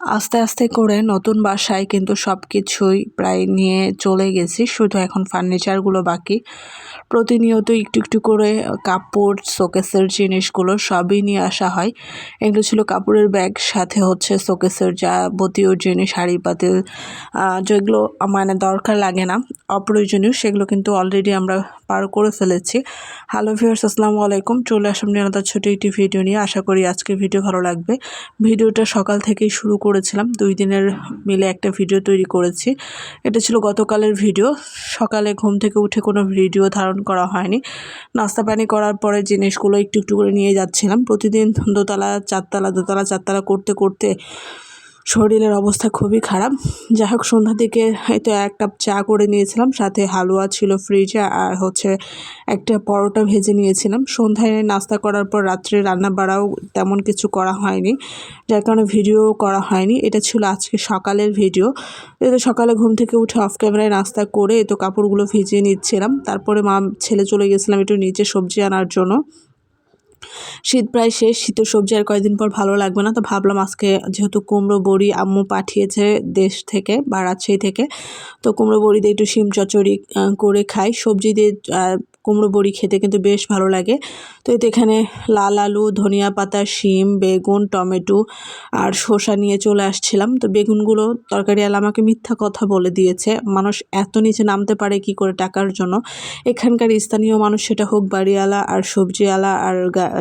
আস্তে আস্তে করে নতুন বাসায় কিন্তু সব কিছুই প্রায় নিয়ে চলে গেছি। শুধু এখন ফার্নিচারগুলো বাকি। প্রতিনিয়ত একটু একটু করে কাপড়, শোকেসের জিনিসগুলো সবই নিয়ে আসা হয়। এগুলো ছিল কাপড়ের ব্যাগ, সাথে হচ্ছে শোকেসের যাবতীয় জিনিস, শাড়ি, পাতিল যেগুলো মানে দরকার লাগে না, অপ্রয়োজনীয় সেগুলো কিন্তু অলরেডি আমরা পার করে ফেলেছি। হ্যালো ভিউয়ার্স আসসালামু আলাইকুম। চলে আসলাম নিরাপত্তার ছোটো একটি ভিডিও নিয়ে। আশা করি আজকের ভিডিও ভালো লাগবে। ভিডিওটা সকাল থেকেই শুরু করেছিলাম। দুই দিনের মিলে একটা ভিডিও তৈরি করেছি। এটা ছিল গতকালের ভিডিও সকালে ঘুম থেকে উঠে কোনো ভিডিও ধারণ করা হয়নি। নাস্তা পানি করার পরে জিনিসগুলো একটু একটু করে নিয়ে যাচ্ছিলাম। প্রতিদিন দোতলা, চারতলা দোতলা, চারতলা করতে করতে শরীরের অবস্থা খুবই খারাপ। যাই হোক সন্ধ্যার দিকে হয়তো এক কাপ চা করে নিয়েছিলাম, সাথে হালুয়া ছিল ফ্রিজে আর হচ্ছে একটা পরোটা ভেজে নিয়েছিলাম। সন্ধ্যায় নাস্তা করার পর রাত্রে রান্না বাড়াও তেমন কিছু করা হয়নি, যার কারণে ভিডিও করা হয়নি। এটা ছিল আজকে সকালের ভিডিও এতে সকালে ঘুম থেকে উঠে অফ ক্যামেরায় নাস্তা করে তো কাপড়গুলো ভিজিয়ে নিচ্ছিলাম। তারপরে মা ছেলে চলে গেছিলাম একটু নিচে সবজি আনার জন্য। শীত প্রায় শেষ শীতের সবজি আর কয়েকদিন পর ভালো লাগবে না। তো ভাবলাম আজকে যেহেতু কুমড়ো, বড়ি আম্মু পাঠিয়েছে দেশ থেকে বা রাজশাহী থেকে, তো কুমড়ো, বড়ি দিয়ে একটু শিম চচড়ি করে খাই। সবজি দিয়ে কুমড়ো বড়ি খেতে কিন্তু বেশ ভালো লাগে। তো এতে এখানে লাল আলু, ধনিয়া পাতা, শিম, বেগুন, টমেটো আর শসা নিয়ে চলে আসছিলাম। তো বেগুনগুলো তরকারি আলা আমাকে মিথ্যা কথা বলে দিয়েছে। মানুষ এত নিচে নামতে পারে কি করে টাকার জন্য? এখানকার স্থানীয় মানুষ সেটা হোক বাড়িওয়ালা আর সবজিওয়ালা আর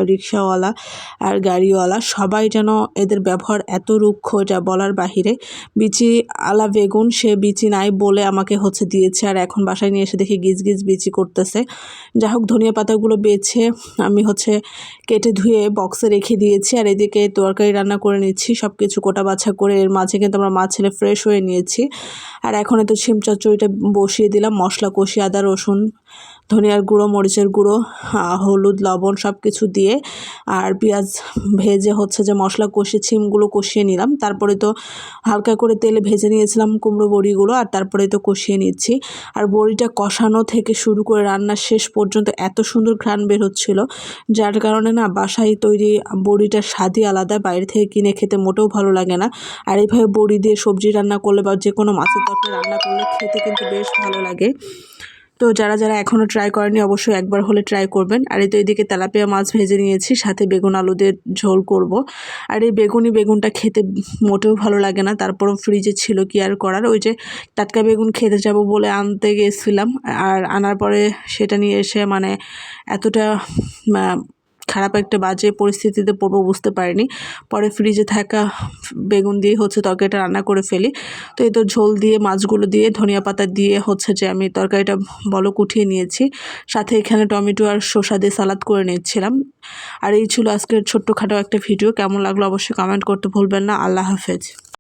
রিক্সাওয়ালা আর গাড়িওয়ালা সবাই যেন এদের ব্যবহার এত রুক্ষ যা বলার বাহিরে। বিচি আলা বেগুন সে বিচি নাই বলে আমাকে হচ্ছে দিয়েছে। আর এখন বাসায় নিয়ে এসে দেখি গিজ গিজ বিচি করতেছে। যা হোক ধনিয়া পাতাগুলো বেছে আমি হচ্ছে কেটে ধুয়ে বক্সে রেখে দিয়েছি। আর এদিকে তরকারি রান্না করে নিচ্ছি সব কিছু কোটা বাছা করে। এর মাঝে কিন্তু আমরা মাছ ছেলে ফ্রেশ হয়ে নিয়েছি। আর এখন এত শিম চচ্চড়িটা বসিয়ে দিলাম, মশলা কষি আদা, রসুন ধনিয়ার গুঁড়ো, মরিচের গুঁড়ো হলুদ, লবণ সব কিছু দিয়ে আর পেঁয়াজ ভেজে হচ্ছে যে মশলা কষিয়ে, ছিমগুলো কষিয়ে নিলাম। তারপরে তো হালকা করে তেলে ভেজে নিয়েছিলাম কুমড়ো বড়িগুলো আর তারপরে তো কষিয়ে নিচ্ছি। আর বড়িটা কষানো থেকে শুরু করে রান্নার শেষ পর্যন্ত এত সুন্দর ঘ্রাণ বের হচ্ছিল, যার কারণে না বাসায় তৈরি বড়িটার স্বাদই আলাদা, বাইরে থেকে কিনে খেতে মোটেও ভালো লাগে না। আর এইভাবে বড়ি দিয়ে সবজি রান্না করলে বা যে কোনো মাছের তরকারি রান্না করলে খেতে কিন্তু বেশ ভালো লাগে। তো যারা যারা এখনও ট্রাই করেনি, অবশ্যই একবার হলে ট্রাই করবেন। আর এই তো এদিকে তেলাপিয়া মাছ ভেজে নিয়েছি, সাথে বেগুন আলু দিয়ে ঝোল করব। আর এই বেগুনি বেগুনটা খেতে মোটেও ভালো লাগে না, তারপরও ফ্রিজে ছিল কি আর করার? ওই যে টাটকা বেগুন খেতে যাব বলে আনতে গেছিলাম, আর আনার পরে সেটা নিয়ে এসে মানে এতটা খারাপ একটা বাজে পরিস্থিতিতে পড়ব বুঝতে পারিনি। পরে ফ্রিজে থাকা বেগুন দিয়ে হচ্ছে তরকারিটা রান্না করে ফেলি। তো এই তো ঝোল দিয়ে, মাছগুলো দিয়ে, ধনিয়া পাতা দিয়ে হচ্ছে যে আমি তরকারিটা বলক উঠিয়ে নিয়েছি। সাথে এখানে টমেটো আর শসা দিয়ে সালাদ করে নিচ্ছিলাম। আর এই ছিল আজকের ছোট্টখাটো একটা ভিডিও। কেমন লাগল অবশ্যই কমেন্ট করতে ভুলবেন না। আল্লাহ হাফেজ।